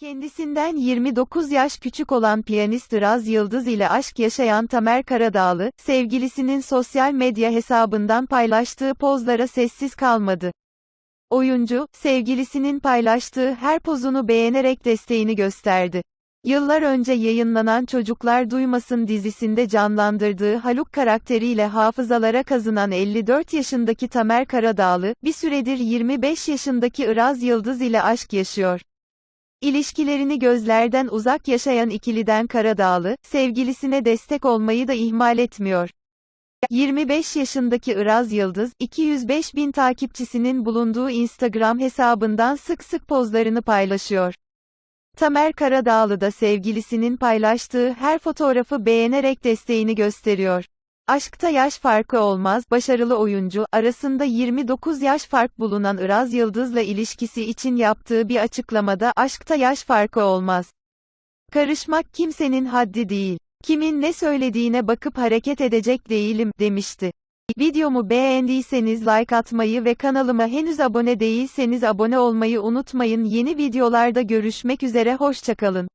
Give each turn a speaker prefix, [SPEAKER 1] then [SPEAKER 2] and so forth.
[SPEAKER 1] Kendisinden 29 yaş küçük olan piyanist Iraz Yıldız ile aşk yaşayan Tamer Karadağlı, sevgilisinin sosyal medya hesabından paylaştığı pozlara sessiz kalmadı. Oyuncu, sevgilisinin paylaştığı her pozunu beğenerek desteğini gösterdi. Yıllar önce yayınlanan Çocuklar Duymasın dizisinde canlandırdığı Haluk karakteriyle hafızalara kazınan 54 yaşındaki Tamer Karadağlı, bir süredir 25 yaşındaki Iraz Yıldız ile aşk yaşıyor. İlişkilerini gözlerden uzak yaşayan ikiliden Karadağlı, sevgilisine destek olmayı da ihmal etmiyor. 25 yaşındaki Iraz Yıldız, 205 bin takipçisinin bulunduğu Instagram hesabından sık sık pozlarını paylaşıyor. Tamer Karadağlı da sevgilisinin paylaştığı her fotoğrafı beğenerek desteğini gösteriyor. Aşkta yaş farkı olmaz, başarılı oyuncu, arasında 29 yaş fark bulunan Iraz Yıldız'la ilişkisi için yaptığı bir açıklamada, aşkta yaş farkı olmaz. Karışmak kimsenin haddi değil. Kimin ne söylediğine bakıp hareket edecek değilim, demişti. Videomu beğendiyseniz like atmayı ve kanalıma henüz abone değilseniz abone olmayı unutmayın. Yeni videolarda görüşmek üzere hoşçakalın.